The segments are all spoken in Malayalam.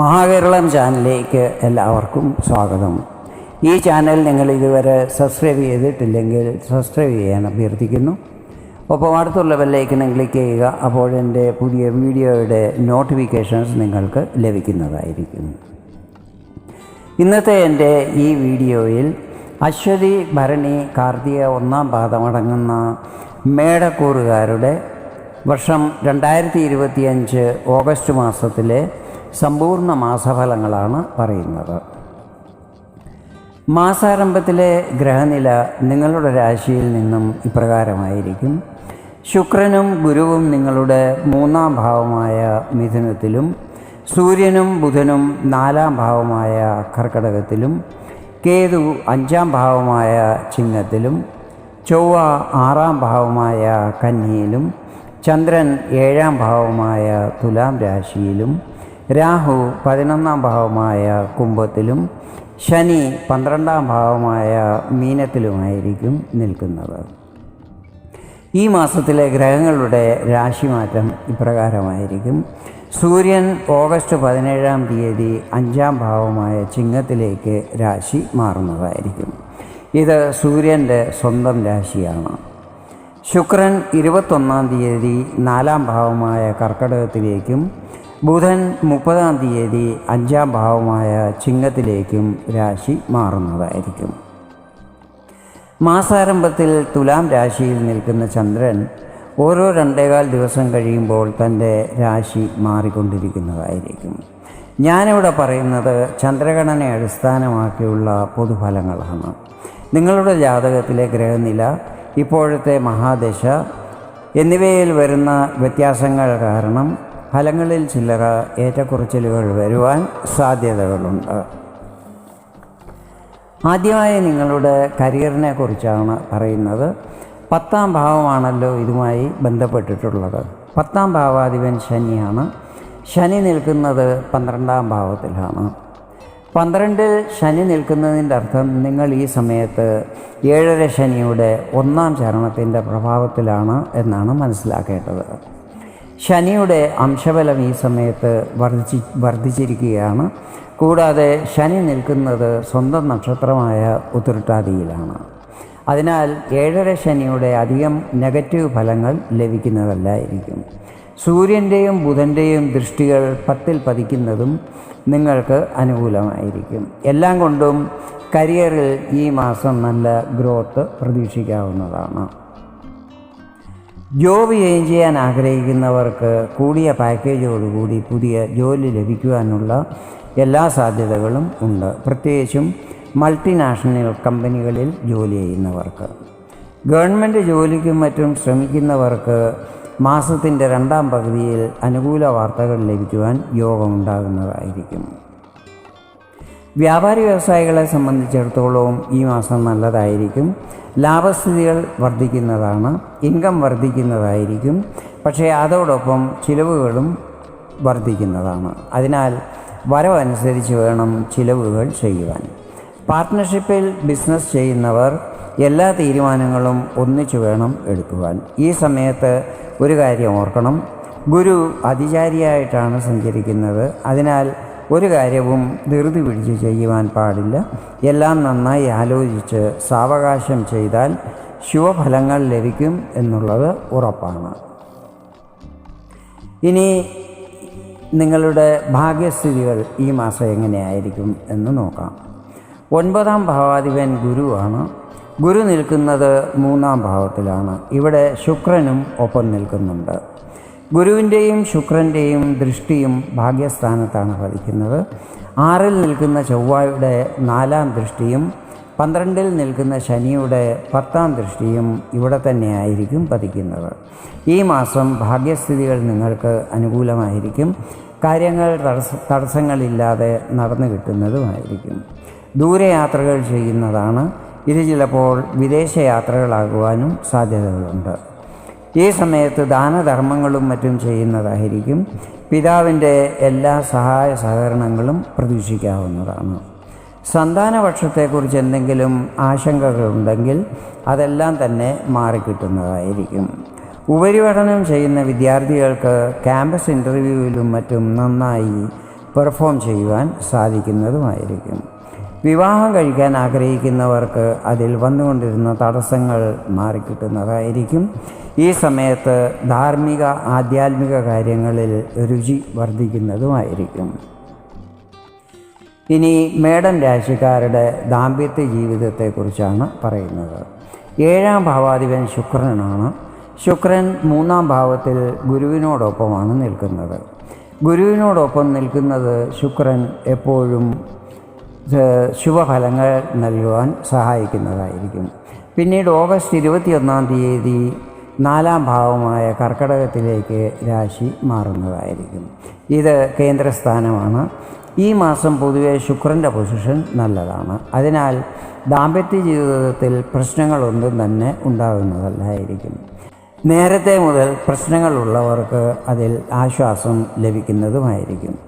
മഹാകേരളം ചാനലിലേക്ക് എല്ലാവർക്കും സ്വാഗതം. ഈ ചാനൽ നിങ്ങൾ ഇതുവരെ സബ്സ്ക്രൈബ് ചെയ്തിട്ടില്ലെങ്കിൽ സബ്സ്ക്രൈബ് ചെയ്യാൻ അഭ്യർത്ഥിക്കുന്നു. ഒപ്പം അടുത്തുള്ള ബെല്ലൈക്കനും ക്ലിക്ക് ചെയ്യുക അപ്പോൾ എന്റെ പുതിയ വീഡിയോയുടെ നോട്ടിഫിക്കേഷൻസ് നിങ്ങൾക്ക് ലഭിക്കുന്നതായിരിക്കും. ഇന്നത്തെ എന്റെ ഈ വീഡിയോയിൽ അശ്വതി ഭരണി കാർത്തിക ഒന്നാം പാദമടങ്ങുന്ന മേടക്കൂറുകാരുടെ വർഷം രണ്ടായിരത്തി ഇരുപത്തിയഞ്ച് ഓഗസ്റ്റ് മാസത്തിലെ സമ്പൂർണ മാസഫലങ്ങളാണ് പറയുന്നത്. മാസാരംഭത്തിലെ ഗ്രഹനില നിങ്ങളുടെ രാശിയിൽ നിന്നും ഇപ്രകാരമായിരിക്കും. ശുക്രനും ഗുരുവും നിങ്ങളുടെ മൂന്നാം ഭാവമായ മിഥുനത്തിലും സൂര്യനും ബുധനും നാലാം ഭാവമായ കർക്കടകത്തിലും കേതു അഞ്ചാം ഭാവമായ ചിഹ്നത്തിലും ചൊവ്വ ആറാം ഭാവമായ കന്നിയിലും ചന്ദ്രൻ ഏഴാം ഭാവമായ തുലാം രാശിയിലും രാഹു പതിനൊന്നാം ഭാവമായ കുംഭത്തിലും ശനി പന്ത്രണ്ടാം ഭാവമായ മീനത്തിലുമായിരിക്കും നിൽക്കുന്നത്. ഈ മാസത്തിലെ ഗ്രഹങ്ങളുടെ രാശിമാറ്റം ഇപ്രകാരമായിരിക്കും. സൂര്യൻ ഓഗസ്റ്റ് പതിനേഴാം തീയതി അഞ്ചാം ഭാവമായ ചിങ്ങത്തിലേക്ക് രാശി മാറുന്നതായിരിക്കും. ഇത് സൂര്യന്റെ സ്വന്തം രാശിയാണ്. ശുക്രൻ ഇരുപത്തൊന്നാം തീയതി നാലാം ഭാവമായ കർക്കടകത്തിലേക്കും ബുധൻ മുപ്പതാം തീയതി അഞ്ചാം ഭാവമായ ചിങ്ങത്തിലേക്കും രാശി മാറുന്നതായിരിക്കും. മാസാരംഭത്തിൽ തുലാം രാശിയിൽ നിൽക്കുന്ന ചന്ദ്രൻ ഓരോ രണ്ടേകാൽ ദിവസം കഴിയുമ്പോൾ തന്റെ രാശി മാറിക്കൊണ്ടിരിക്കുന്നതായിരിക്കും. ഞാനിവിടെ പറയുന്നത് ചന്ദ്രഗണനെ അടിസ്ഥാനമാക്കിയുള്ള പൊതുഫലങ്ങളാണ്. നിങ്ങളുടെ ജാതകത്തിലെ ഗ്രഹനില ഇപ്പോഴത്തെ മഹാദശ എന്നിവയിൽ വരുന്ന വ്യത്യാസങ്ങൾ കാരണം ഫലങ്ങളിൽ ചില്ലറ ഏറ്റക്കുറച്ചിലുകൾ വരുവാൻ സാധ്യതകളുണ്ട്. ആദ്യമായി നിങ്ങളുടെ കരിയറിനെ കുറിച്ചാണ് പറയുന്നത്. പത്താം ഭാവമാണല്ലോ ഇതുമായി ബന്ധപ്പെട്ടിട്ടുള്ളത്. പത്താം ഭാവാധിപൻ ശനിയാണ്. ശനി നിൽക്കുന്നത് പന്ത്രണ്ടാം ഭാവത്തിലാണ്. പന്ത്രണ്ടിൽ ശനി നിൽക്കുന്നതിന്റെ അർത്ഥം നിങ്ങൾ ഈ സമയത്ത് ഏഴര ശനിയുടെ ഒന്നാം ചരണത്തിന്റെ പ്രഭാവത്തിലാണ് എന്നാണ് മനസ്സിലാക്കേണ്ടത്. ശനിയുടെ അംശബലം ഈ സമയത്ത് വർദ്ധിച്ച് വർദ്ധിച്ചിരിക്കുകയാണ്. കൂടാതെ ശനി നിൽക്കുന്നത് സ്വന്തം നക്ഷത്രമായ ഉത്തിരട്ടാതിയിലാണ് അതിനാൽ ഏഴര ശനിയുടെ അധികം നെഗറ്റീവ് ഫലങ്ങൾ ലഭിക്കുന്നതല്ലായിരിക്കും. സൂര്യന്റെയും ബുധന്റെയും ദൃഷ്ടികൾ പത്തിൽ പതിക്കുന്നതും നിങ്ങൾക്ക് അനുകൂലമായിരിക്കും. എല്ലാം കൊണ്ടും കരിയറിൽ ഈ മാസം നല്ല ഗ്രോത്ത് പ്രതീക്ഷിക്കാവുന്നതാണ്. ജോബ് ചേഞ്ച് ചെയ്യാൻ ആഗ്രഹിക്കുന്നവർക്ക് കൂടിയ പാക്കേജോടുകൂടി പുതിയ ജോലി ലഭിക്കുവാനുള്ള എല്ലാ സാധ്യതകളും ഉണ്ട്. പ്രത്യേകിച്ചും മൾട്ടിനാഷണൽ കമ്പനികളിൽ ജോലി ചെയ്യുന്നവർക്ക്. ഗവൺമെന്റ് ജോലിക്കും മറ്റും ശ്രമിക്കുന്നവർക്ക് മാസത്തിന്റെ രണ്ടാം പകുതിയിൽ അനുകൂല വാർത്തകൾ ലഭിക്കുവാൻ യോഗമുണ്ടാകുന്നതായിരിക്കും. വ്യാപാരി വ്യവസായികളെ സംബന്ധിച്ചിടത്തോളം ഈ മാസം നല്ലതായിരിക്കും. ലാഭസ്ഥിതികൾ വർദ്ധിക്കുന്നതാണ് ഇൻകം വർദ്ധിക്കുന്നതായിരിക്കും. പക്ഷേ അതോടൊപ്പം ചിലവുകളും വർദ്ധിക്കുന്നതാണ്. അതിനാൽ വരവനുസരിച്ച് വേണം ചിലവുകൾ ചെയ്യുവാൻ. പാർട്ട്ണർഷിപ്പിൽ ബിസിനസ് ചെയ്യുന്നവർ എല്ലാ തീരുമാനങ്ങളും ഒന്നിച്ചു വേണം എടുക്കുവാൻ. ഈ സമയത്ത് ഒരു കാര്യം ഓർക്കണം. ഗുരു അതിചാരിയായിട്ടാണ് സഞ്ചരിക്കുന്നത്. അതിനാൽ ഒരു കാര്യവും ധൃതി പിടിച്ച് ചെയ്യുവാൻ പാടില്ല. എല്ലാം നന്നായി ആലോചിച്ച് സാവകാശം ചെയ്താൽ ശുഭഫലങ്ങൾ ലഭിക്കും എന്നുള്ളത് ഉറപ്പാണ്. ഇനി നിങ്ങളുടെ ഭാഗ്യസ്ഥിതികൾ ഈ മാസം എങ്ങനെയായിരിക്കും എന്ന് നോക്കാം. ഒൻപതാം ഭാവാധിപൻ ഗുരുവാണ് ഗുരു നിൽക്കുന്നത് മൂന്നാം ഭാവത്തിലാണ്. ഇവിടെ ശുക്രനും ഒപ്പം നിൽക്കുന്നുണ്ട്. ഗുരുവിന്റെയും ശുക്രന്റെയും ദൃഷ്ടിയും ഭാഗ്യസ്ഥാനത്താണ് പതിക്കുന്നത് ആറിൽ നിൽക്കുന്ന ചൊവ്വയുടെ നാലാം ദൃഷ്ടിയും പന്ത്രണ്ടിൽ നിൽക്കുന്ന ശനിയുടെ പത്താം ദൃഷ്ടിയും ഇവിടെ തന്നെയായിരിക്കും പതിക്കുന്നത്. ഈ മാസം ഭാഗ്യസ്ഥിതികൾ നിങ്ങൾക്ക് അനുകൂലമായിരിക്കും. കാര്യങ്ങൾ തടസ്സ തടസ്സങ്ങളില്ലാതെ നടന്നു കിട്ടുന്നതുമായിരിക്കും. ദൂരയാത്രകൾ ചെയ്യുന്നതാണ്. ഇത് ചിലപ്പോൾ വിദേശയാത്രകളാകുവാനും സാധ്യതകളുണ്ട്. ഈ സമയത്ത് ദാനധർമ്മങ്ങളും മറ്റും ചെയ്യുന്നതായിരിക്കും. പിതാവിന്റെ എല്ലാ സഹായ സഹകരണങ്ങളും പ്രതീക്ഷിക്കാവുന്നതാണ്. സന്താനപക്ഷത്തെക്കുറിച്ച് എന്തെങ്കിലും ആശങ്കകളുണ്ടെങ്കിൽ അതെല്ലാം തന്നെ മാറിക്കിട്ടുന്നതായിരിക്കും. ഉപരിപഠനം ചെയ്യുന്ന വിദ്യാർത്ഥികൾക്ക് ക്യാമ്പസ് ഇന്റർവ്യൂവിലും മറ്റും നന്നായി പെർഫോം ചെയ്യുവാൻ സാധിക്കുന്നതുമായിരിക്കും. വിവാഹം കഴിക്കാൻ ആഗ്രഹിക്കുന്നവർക്ക് അതിൽ വന്നുകൊണ്ടിരുന്ന തടസ്സങ്ങൾ മാറിക്കിട്ടുന്നതായിരിക്കും. ഈ സമയത്ത് ധാർമ്മിക ആധ്യാത്മിക കാര്യങ്ങളിൽ രുചി വർദ്ധിക്കുന്നതുമായിരിക്കും. ഇനി മേടൻ രാശിക്കാരുടെ ദാമ്പത്യ ജീവിതത്തെക്കുറിച്ചാണ് പറയുന്നത്. ഏഴാം ഭാവാധിപൻ ശുക്രനാണ്. ശുക്രൻ മൂന്നാം ഭാവത്തിൽ ഗുരുവിനോടൊപ്പമാണ് നിൽക്കുന്നത്. ഗുരുവിനോടൊപ്പം നിൽക്കുന്നത് ശുക്രൻ എപ്പോഴും ശുഭഫലങ്ങൾ നൽകുവാൻ സഹായിക്കുന്നതായിരിക്കും. പിന്നീട് ഓഗസ്റ്റ് ഇരുപത്തിയൊന്നാം തീയതി നാലാം ഭാവമായ കർക്കടകത്തിലേക്ക് രാശി മാറുന്നതായിരിക്കും. ഇത് കേന്ദ്രസ്ഥാനമാണ്. ഈ മാസം പൊതുവെ ശുക്രന്റെ പൊസിഷൻ നല്ലതാണ്. അതിനാൽ ദാമ്പത്യ ജീവിതത്തിൽ പ്രശ്നങ്ങളൊന്നും തന്നെ ഉണ്ടാകുന്നതല്ലായിരിക്കും. നേരത്തെ മുതൽ പ്രശ്നങ്ങളുള്ളവർക്ക് അതിൽ ആശ്വാസം ലഭിക്കുന്നതുമായിരിക്കും.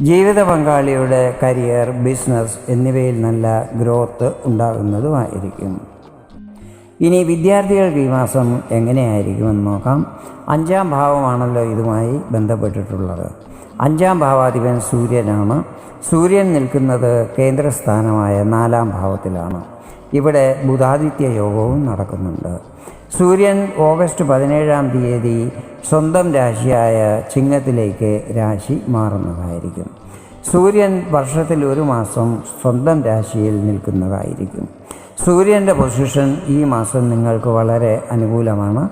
ജീവിത പങ്കാളിയുടെ കരിയർ ബിസിനസ് എന്നിവയിൽ നല്ല ഗ്രോത്ത് ഉണ്ടാകുന്നതുമായിരിക്കും. ഇനി വിദ്യാർത്ഥികൾക്ക് ഈ മാസം എങ്ങനെയായിരിക്കുമെന്ന് നോക്കാം. അഞ്ചാം ഭാവമാണല്ലോ ഇതുമായി ബന്ധപ്പെട്ടിട്ടുള്ളത്. അഞ്ചാം ഭാവാധിപൻ സൂര്യനാണ്. സൂര്യൻ നിൽക്കുന്നത് കേന്ദ്രസ്ഥാനമായ നാലാം ഭാവത്തിലാണ്. ഇവിടെ ബുധാദിത്യ യോഗവും നടക്കുന്നുണ്ട്. സൂര്യൻ ഓഗസ്റ്റ് പതിനേഴാം തീയതി സ്വന്തം രാശിയായ ചിങ്ങത്തിലേക്ക് രാശി മാറുന്നതായിരിക്കും. സൂര്യൻ വർഷത്തിൽ ഒരു മാസം സ്വന്തം രാശിയിൽ നിൽക്കുന്നതായിരിക്കും. സൂര്യന്റെ പൊസിഷൻ ഈ മാസം നിങ്ങൾക്ക് വളരെ അനുകൂലമാണ്.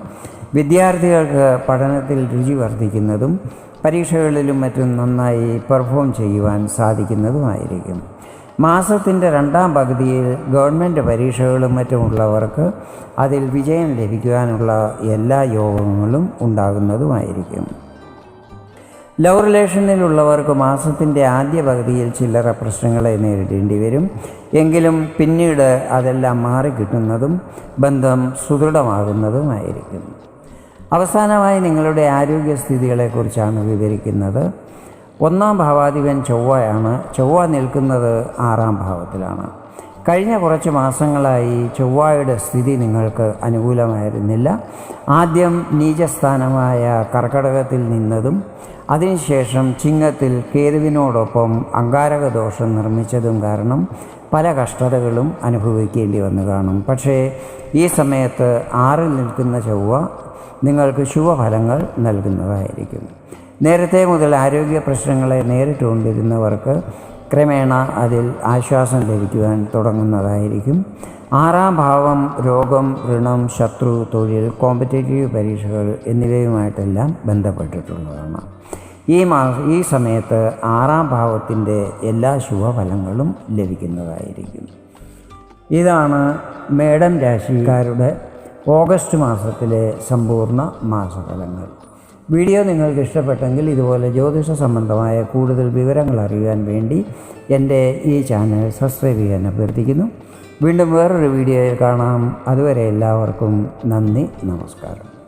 വിദ്യാർത്ഥികൾക്ക് പഠനത്തിൽ രുചി വർദ്ധിക്കുന്നതും പരീക്ഷകളിലും മറ്റും നന്നായി പെർഫോം ചെയ്യുവാൻ സാധിക്കുന്നതുമായിരിക്കും. മാസത്തിന്റെ രണ്ടാം പകുതിയിൽ ഗവൺമെന്റ് പരീക്ഷകളും മറ്റുമുള്ളവർക്ക് അതിൽ വിജയം ലഭിക്കുവാനുള്ള എല്ലാ യോഗങ്ങളും ഉണ്ടാകുന്നതുമായിരിക്കും. ലവ് റിലേഷനിലുള്ളവർക്ക് മാസത്തിന്റെ ആദ്യ പകുതിയിൽ ചില്ലറ പ്രശ്നങ്ങളെ നേരിടേണ്ടി വരും. എങ്കിലും പിന്നീട് അതെല്ലാം മാറിക്കിട്ടുന്നതും ബന്ധം സുദൃഢമാകുന്നതുമായിരിക്കും. അവസാനമായി നിങ്ങളുടെ ആരോഗ്യസ്ഥിതികളെക്കുറിച്ചാണ് വിവരിക്കുന്നത്. ഒന്നാം ഭാവാധിപൻ ചൊവ്വയാണ്. ചൊവ്വ നിൽക്കുന്നത് ആറാം ഭാവത്തിലാണ്. കഴിഞ്ഞ കുറച്ച് മാസങ്ങളായി ചൊവ്വയുടെ സ്ഥിതി നിങ്ങൾക്ക് അനുകൂലമായിരുന്നില്ല. ആദ്യം നീചസ്ഥാനമായ കർക്കടകത്തിൽ നിന്നതും അതിനുശേഷം ചിങ്ങത്തിൽ കേതുവിനോടൊപ്പം അങ്കാരക ദോഷം നിർമ്മിച്ചതും കാരണം പല കഷ്ടതകളും അനുഭവിക്കേണ്ടി വന്നു കാണും. പക്ഷേ ഈ സമയത്ത് ആറിൽ നിൽക്കുന്ന ചൊവ്വ നിങ്ങൾക്ക് ശുഭഫലങ്ങൾ നൽകുന്നതായിരിക്കും. നേരത്തെ മുതൽ ആരോഗ്യ പ്രശ്നങ്ങളെ നേരിട്ടുകൊണ്ടിരുന്നവർക്ക് ക്രമേണ അതിൽ ആശ്വാസം ലഭിക്കുവാൻ തുടങ്ങുന്നതായിരിക്കും. ആറാം ഭാവം രോഗം ഋണം ശത്രു തൊഴിൽ കോമ്പറ്റേറ്റീവ് പരീക്ഷകൾ എന്നിവയുമായിട്ടെല്ലാം ബന്ധപ്പെട്ടിട്ടുള്ളതാണ്. ഈ മാ ഈ സമയത്ത് ആറാം ഭാവത്തിന്റെ എല്ലാ ശുഭഫലങ്ങളും ലഭിക്കുന്നതായിരിക്കും. ഇതാണ് മേടം രാശിക്കാരുടെ ഓഗസ്റ്റ് മാസത്തിലെ സമ്പൂർണ മാസഫലങ്ങൾ. വീഡിയോ നിങ്ങൾക്ക് ഇഷ്ടപ്പെട്ടെങ്കിൽ ഇതുപോലെ ജ്യോതിഷ സംബന്ധമായ കൂടുതൽ വിവരങ്ങൾ അറിയാൻ വേണ്ടി എന്റെ ഈ ചാനൽ സബ്സ്ക്രൈബ് ചെയ്യാൻ അഭ്യർത്ഥിക്കുന്നു. വീണ്ടും വേറൊരു വീഡിയോയിൽ കാണാം. അതുവരെ എല്ലാവർക്കും നന്ദി നമസ്കാരം.